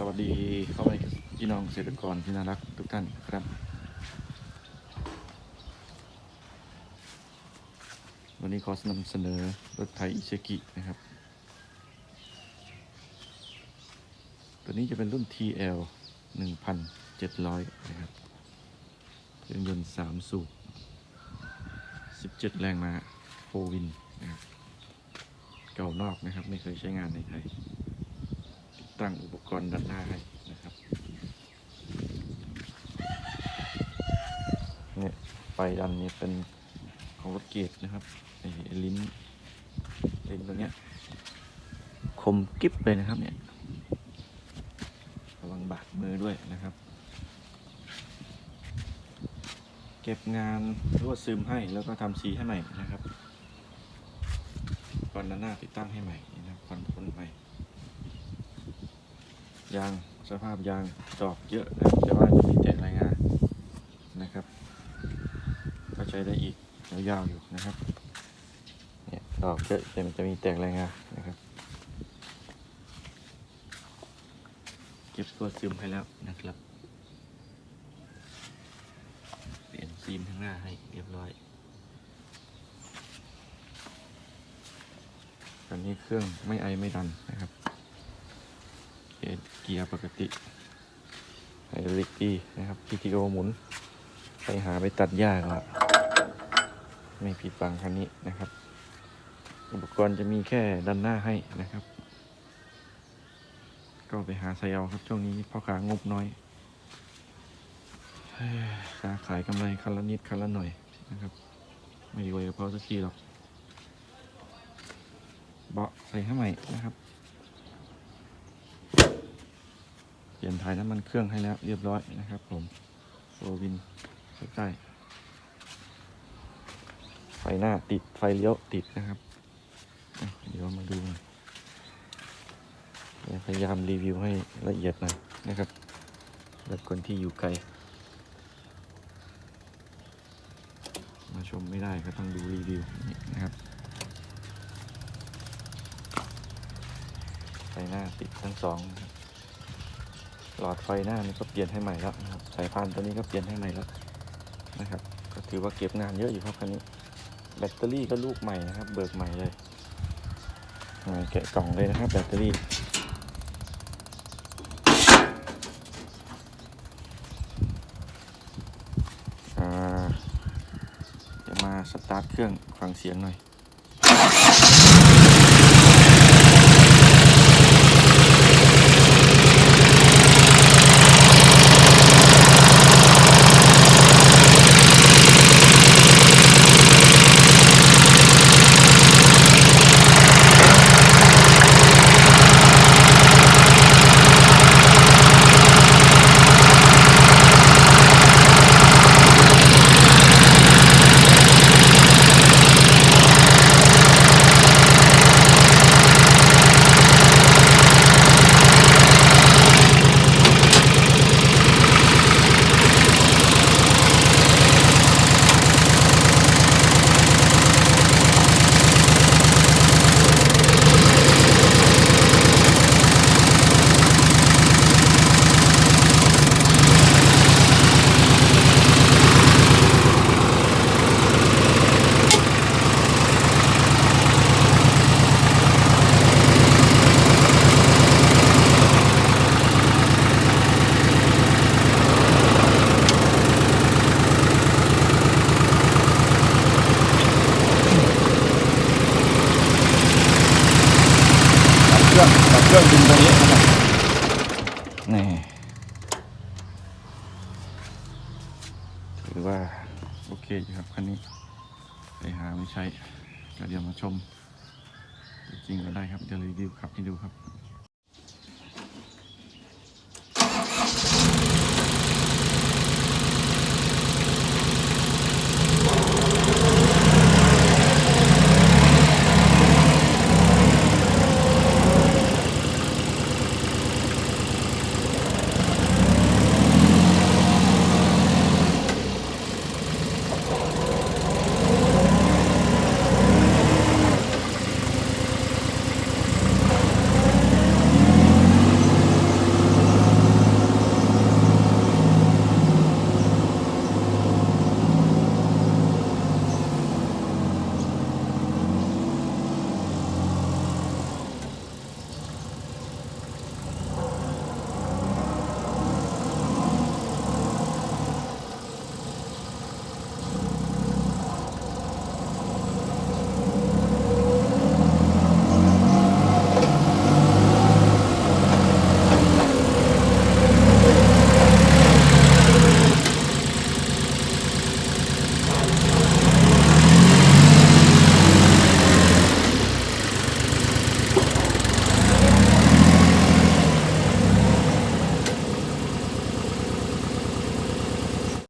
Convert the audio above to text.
สวัสดีเข้าไปพี่น้องเกษตรกรที่น่ารักทุกท่านครับ วันนี้ขอนำเสนอรถไถอิเซกินะครับ ตัวนี้จะเป็นรุ่น TL 1,700 นะครับเครื่องยนต์ 3 สูบ 17 แรงมาโฟวินนะครับ เก่านอกนะครับ ไม่เคยใช้งานในไทย ตั้งอุปกรณ์ด้านหน้าให้นะครับเนี่ยไฟดันนี้เป็นของรถเกียร์นะครับไอ้ลิ้นลิ้นตัวเนี้ยคมกิ๊บเลยนะครับเนี่ยระวังบาดมือด้วยนะครับ เก็บงานรวดซึมให้แล้วก็ทำสีให้ใหม่นะครับก่อนหน้าติดตั้งให้ใหม่นะครับคอนโทรลใหม่ ยางสภาพยางดอกเยอะนะแต่ว่าจะมีแตกรายงานนะครับ ก็ใช้ได้อีกยาวๆอยู่นะครับเนี่ยดอกเยอะแต่มันจะมีแตกรายงานนะครับ เก็บตัวซึมให้แล้วนะครับ เปลี่ยนซีมทั้งหน้าให้เรียบร้อยตอนนี้เครื่องไม่ไอไม่ดันนะครับ กียร์ปกติไฮดรอลิกดีนะครับ PTO หมุน ไปหาไปตัดหญ้าก็ไม่ผิดหวังคันนี้นะครับ อุปกรณ์จะมีแค่ด้านหน้าให้นะครับ ก็ไปหาไซเอาครับช่วงนี้พ่อค้างบน้อยค้าขายกำไรคันละนิดคันละหน่อยนะครับ ไม่รวยกับเขาสักทีหรอกเบาะใส่ให้ใหม่นะครับ เปลี่ยนถ่ายน้ำมันเครื่องให้แล้วเรียบร้อยนะครับผมโฟวินใกล้ๆไฟหน้าติดไฟเลี้ยวติดนะครับ เดี๋ยวมาดูพยายามรีวิวให้ละเอียดหน่อยนะครับสำหรับคนที่อยู่ไกล มาชมไม่ได้ก็ต้องดูรีวิวนี่นะครับไฟหน้าติดทั้งสองนะครับ หลอดไฟหน้านี่ก็เปลี่ยนให้ใหม่แล้วนะครับ สายพานตัวนี้ก็เปลี่ยนให้ใหม่แล้วนะครับ ก็ถือว่าเก็บงานเยอะอยู่ครับคันนี้ แบตเตอรี่ก็ลูกใหม่นะครับ เบิกใหม่เลยอ่าแกะกล่องเลยนะครับ แบตเตอรี่เดี๋ยวมาสตาร์ทเครื่องฟังเสียงหน่อย รื่องกับเครื่องดึงตัวนี้นะครับนี่ถือว่า โอเคอยู่ครับคันนี้ไปหาไม่ใช่ก็เดี๋ยวมาชม จริงก็ได้ครับเดี๋ยวรีวิวขับให้ดูครับ